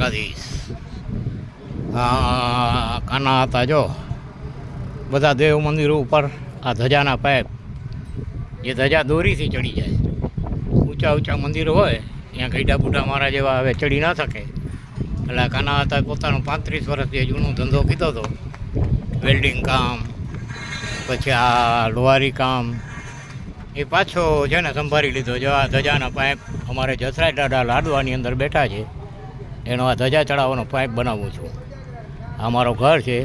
દ્વારકાધીશ કાના હતા જો. બધા દેવ મંદિરો ઉપર આ ધજાના પાઇપ. જે ધજા દોરીથી ચડી જાય. ઊંચા ઊંચા મંદિરો હોય, ત્યાં ગઈડા બુઢા મારા જેવા હવે ચડી ના શકે. એટલે કાના હતા પોતાનું પાંત્રીસ વર્ષ જે જૂનો ધંધો કીધો હતો વેલ્ડિંગ કામ, પછી આ લોહારી કામ. એ પાછો છે ને સંભાળી લીધો જો આ ધજાના પાઇપ અમારે જસરાય દાદા લાડવાની અંદર બેઠા છે. એનો આ ધજા ચડાવવાનો પાઇપ બનાવું છું. આ મારો ઘર છે.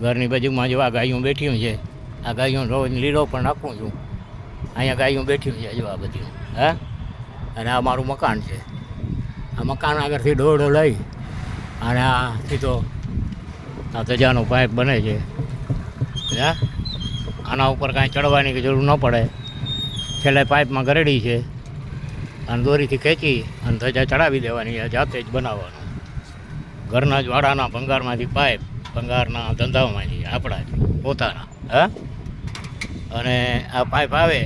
ઘરની બાજુમાં જો આ ગાયું બેઠી છે. આ ગાયો રોજ લીલો પણ નાખું છું. અહીંયા ગાયું બેઠી છે જો આ બધી. હા? અને આ મારું મકાન છે. આ મકાન આગળથી દોડો લઈ અને આ સીધો આ ધજાનો પાઇપ બને છે. હા? આના ઉપર કાંઈ ચડવાની જરૂર ન પડે. છેલ્લે પાઇપમાં ગરેડી છે. અને દોરીથી ખેંચી અને ધજા ચડાવી દેવાની જાતે જ બનાવવાનું. ઘરના જ વાડાના ભંગારમાંથી પાઇપ, ભંગારના ધંધાઓમાંથી આપણા જ પોતાના, હા? અને આ પાઇપ આવે,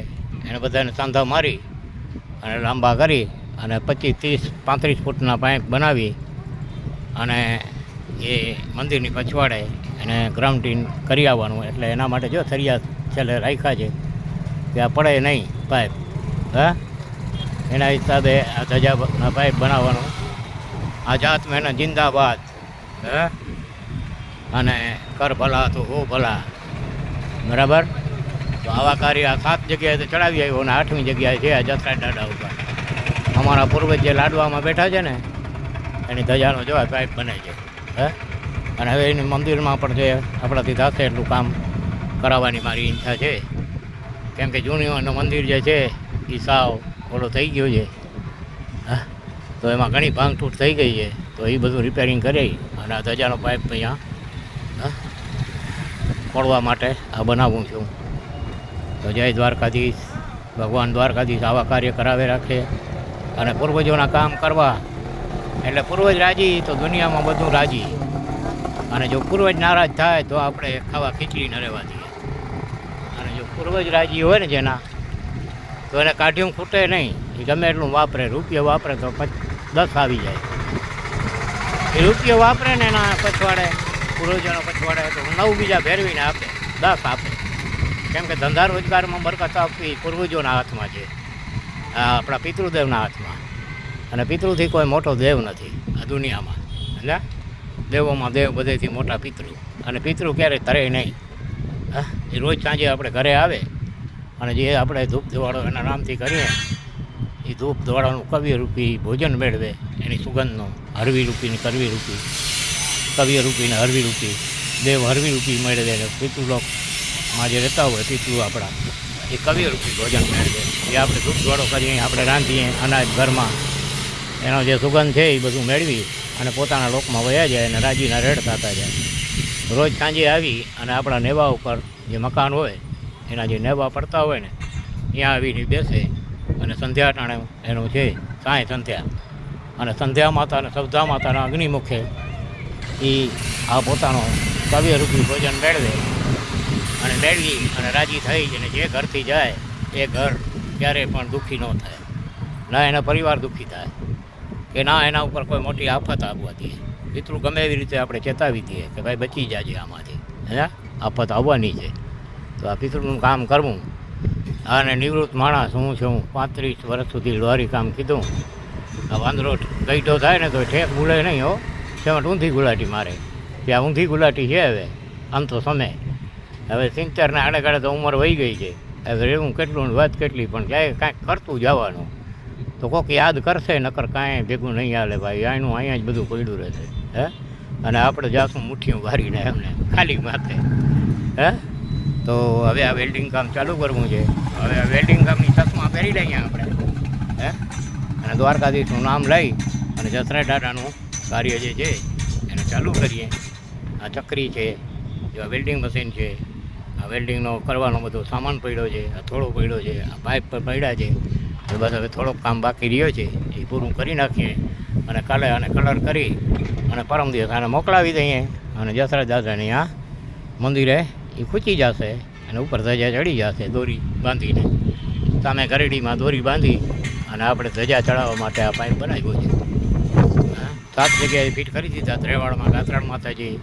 એને બધાને સાંધા મારી અને લાંબા કરી અને પચીસ ત્રીસ, પાંત્રીસ ફૂટના પાઇપ બનાવી અને એ મંદિરની પછવાડે એને ગ્રાઉન્ડિંગ કરી આવવાનું. એટલે એના માટે જો થરિયા છેલ્લે રાખ્યા છે કે આ પડે નહીં પાઇપ, હા? એના હિસાબે આ ધજા પાઇપ બનાવવાનો. આઝાદ મહેનત જિંદાબાદ. હે? અને કર ભલા તો હો ભલા. બરાબર? તો આવા કાર્ય આ સાત જગ્યાએ તો ચડાવી આવ્યો અને આઠમી જગ્યાએ છે આ જસરા દાદા ઉપર. અમારા પૂર્વજ જે લાડવામાં બેઠા છે ને, એની ધજાનો જોવા પાઇપ બને છે હે? અને હવે એની મંદિરમાં પણ જે આપણાથી થશે એટલું કામ કરાવવાની મારી ઈચ્છા છે. કેમ કે જૂનીઓનું મંદિર જે છે એ સાવ ઓલો થઈ ગયો છે. હા, તો એમાં ઘણી ભાંગતૂટ થઈ ગઈ છે. તો એ બધું રિપેરિંગ કરી અને આ ધજાનો પાઇપ અહીંયા, હા, ખોળવા માટે આ બનાવું છું. તો જય દ્વારકાધીશ, ભગવાન દ્વારકાધીશ આવા કાર્ય કરાવે રાખે અને પૂર્વજોના કામ કરવા. એટલે પૂર્વજ રાજી, તો દુનિયામાં બધું રાજી. અને જો પૂર્વજ નારાજ થાય, તો આપણે ખાવા ખીચડી ન રહેવા દઈએ અને જો પૂર્વજ રાજી હોય ને જેના તો એને કાઢ્યું, ખૂટે નહીં. એ ગમે એટલું વાપરે, રૂપિયો વાપરે તો દસ આવી જાય. એ રૂપિયો વાપરે ને એના પછવાડે, પૂર્વજોના પછવાડે તો નવ બીજા ફેરવીને આપે, દસ આપે. કેમ કે ધંધા રોજગારમાં બરકત આપવી પૂર્વજોના હાથમાં છે. આપણા પિતૃદેવના હાથમાં. અને પિતૃથી કોઈ મોટો દેવ નથી આ દુનિયામાં. એટલે દેવોમાં દેવ બધેથી મોટા પિતૃ. અને પિતૃ ક્યારેય તરે નહીં. હા? એ રોજ સાંજે આપણે ઘરે આવે અને જે આપણે ધૂપ ધોવાળો એના નામથી કરીએ, એ ધૂપ ધોવાળાનું કવિરૂપી ભોજન મેળવે, એની સુગંધનો હરવી રૂપીની કરવી રૂપી કવિય રૂપીને હરવી રૂપી દેવ હરવી રૂપી મેળવે અને પિતૃલોકમાં જે રહેતા હોય પિતૃ આપણા, એ કવિરૂપી ભોજન મેળવે. એ આપણે ધૂપ ધોવાળો કરીએ આપણે રાંધીએ, અનાજ ઘરમાં, એનો જે સુગંધ છે એ બધું મેળવી અને પોતાના લોકમાં વયા જાય અને રાજીના રેડ થતા જાય. રોજ સાંજે આવી અને આપણા નેવા ઉપર જે મકાન હોય એના જે નેવા પડતા હોય ને ત્યાં આવીને બેસે અને સંધ્યા ટાણે એનું છે સાંય સંધ્યા. અને સંધ્યા માતા અને માતાના અગ્નિમુખે એ આ પોતાનો કવ્યરૂપી ભોજન મેળવે. અને મેળવી અને રાજી થઈ અને જે ઘરથી જાય, એ ઘર ક્યારે પણ દુઃખી ન થાય. ના એના પરિવાર દુઃખી થાય. કે ના એના ઉપર કોઈ મોટી આફત આવવા દે. પિતૃ ગમે એવી રીતે આપણે ચેતાવી દઈએ કે ભાઈ બચી જાજે આમાંથી. હે? આફત આવવાની છે. તો આ પિતૃનું કામ કરવું. અને નિવૃત્ત માણસ, હું છું, પાંત્રીસ વર્ષ સુધી લોહારી કામ કીધું. આ વાંદરો ગઈઢો થાય ને તો ઠેક ભૂલે નહીં, હો. તેમાં ઊંધી ગુલાટી મારે. ત્યાં ઊંધી ગુલાટી છે હવે, આમ તો સમય. હવે સિત્તેરને આડે તો ઉંમર વહી ગઈ છે. હવે રહેવું કેટલું વાત કેટલી, પણ જાય કાંઈક કરતું જવાનું. તો કોક યાદ કરશે, નકર કાંઈ ભેગું નહીં હાલે ભાઈ. આનું અહીંયા જ બધું પડ્યું રહેશે. હે? અને આપણે જાશું મુઠ્ઠીઓ વારીને એમને ખાલી માથે. હે? તો હવે આ વેલ્ડિંગ કામ ચાલુ કરવું છે. હવે આ વેલ્ડિંગ કામની ચશ્મા પહેરી લઈએ આપણે. હે? અને દ્વારકાધીશનું નામ લઈ અને જસરા ટાટાનું કાર્ય જે છે, એને ચાલુ કરીએ. આ ચક્રી છે જેવા વેલ્ડિંગ મશીન છે, આ વેલ્ડિંગનો કરવાનો બધો સામાન પડ્યો છે, આ થોડો પડ્યો છે, આ પાઇપ પર પડ્યા છે એ બસ હવે થોડોક કામ બાકી રહ્યો છે, એ પૂરું કરી નાખીએ અને કાલે આને કલર કરી અને પરમ દિવસ આને મોકલાવી દઈએ. અને જસરા દાદાની આ મંદિરે એ ખૂચી જશે અને ઉપર ધજા ચડી જશે દોરી બાંધીને. સામે ઘરેડીમાં દોરી બાંધી અને આપણે ધજા ચડાવવા માટે આ પાઇપ બનાવ્યો છે. સાત જગ્યાએ ફીટ કરી દીધા ત્રેવાડમાં ગાતરાણ માતાજી,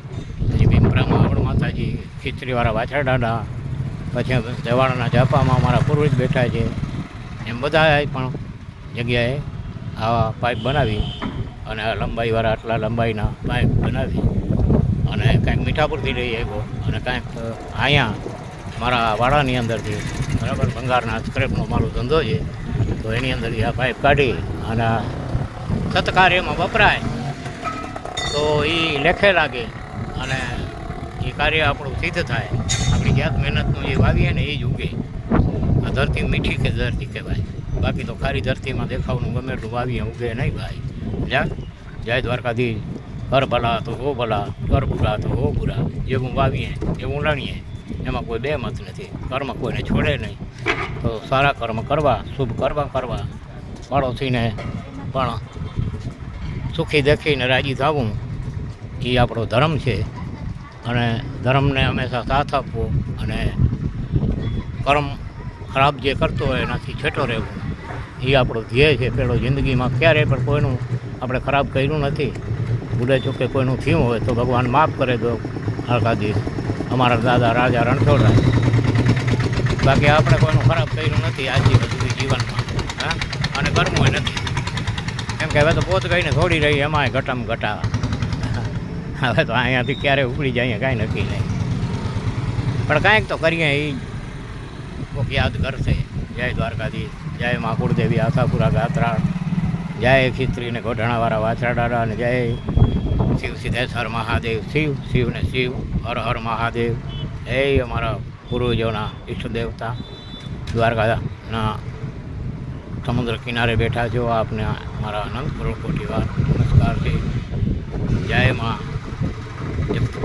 પછી ભીમપરામાં આવડ માતાજી ખીચરીવાળા વાછરડાના પછી દેવાડાના જાપામાં અમારા પૂર્વજ બેઠા છે. એમ બધા પણ જગ્યાએ આવા પાઇપ બનાવી અને આ લંબાઈવાળા આટલા લંબાઈના પાઇપ બનાવી. અને કાંઈક મીઠાપુરથી લઈ આવ્યો. અને કાંઈક અહીંયા, મારા વાડાની અંદરથી, બરાબર, ભંગારના સ્ક્રેપનો મારો ધંધો છે. તો એની અંદરથી આ પાઇપ કાઢી અને સત્કાર્યમાં વપરાય. તો એ લેખે લાગે અને એ કાર્ય આપણું સિદ્ધ થાય. આપણી જાત મહેનતનું જે વાવીએ ને એ જ ઉગે. આ ધરતી મીઠી કે ધરતી કહેવાય. બાકી તો ખારી ધરતીમાં દેખાવનું ગમે એટલું વાવીએ, ઉગે નહીં ભાઈ. જા, જય દ્વારકાધીશ. કર ભલા તો હો ભલા કર બુરા તો હો બુરા જેવું વાવીએ, એવું લણીએ એમાં કોઈ બે મત નથી. કર્મ કોઈને છોડે નહીં. તો સારા કર્મ કરવા, શુભ કર્મ કરવા. પાડોશીને પણ સુખી દેખીને રાજી થવું એ આપણો ધર્મ છે. અને ધર્મને હંમેશા સાથ આપવો અને કર્મ ખરાબ જે કરતો હોય એનાથી છેટો રહેવું. એ આપણો ધ્યેય છે. પેલો જિંદગીમાં ક્યારેય પણ કોઈનું આપણે ખરાબ કર્યું નથી. ભૂલે ચૂકે કોઈનું થયું હોય તો ભગવાન માફ કરે દો હરકાદીશ અમારા દાદા રાજા રણછોડરાય બાકી આપણે કોઈનું ખરાબ કર્યું નથી આજની બધું જીવનમાં. હા? અને કરવું નથી. કેમ કે હવે તો પોત કહીને થોડી રહી, એમાંય ઘટમ ઘટા હવે તો અહીંયાથી ક્યારે ઉપડી જાય કાંઈ નક્કી નહીં. પણ કાંઈક તો કરીએ એ કોઈક યાદ કરશે. જય દ્વારકાધીશ, જય મા કુળદેવી, આશાપુરા, ગાત્રાળ. જય ખીત્રીને ગોઢણાવાળા વાછરાડા અને જય શિવ સિદ્ધેશ્વર મહાદેવ, શિવ શિવને શિવ, હર હર મહાદેવ એ અમારા પૂર્વજોના ઈષ્ટ દેવતા દ્વારકાના સમુદ્ર કિનારે બેઠા છો આપને મારા અનંત કરોડ કોટી વાર નમસ્કાર છે. જય મા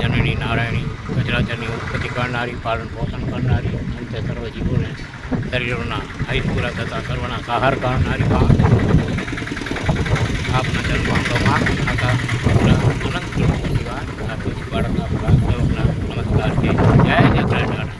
જનની નારાયણી ગજરાચરની ઉત્પત્તિ કરનારી, પાલન પોષણ કરનારી, અંતે સર્વ જીવોને શરીરોના આયુષ પૂરા થતા સર્વના સહાર કરનારી માં. આપના ચરણમાં આકા તુરંત સેવા આપી બાળકના આપણા સેવકના નમસ્કાર કે જય જય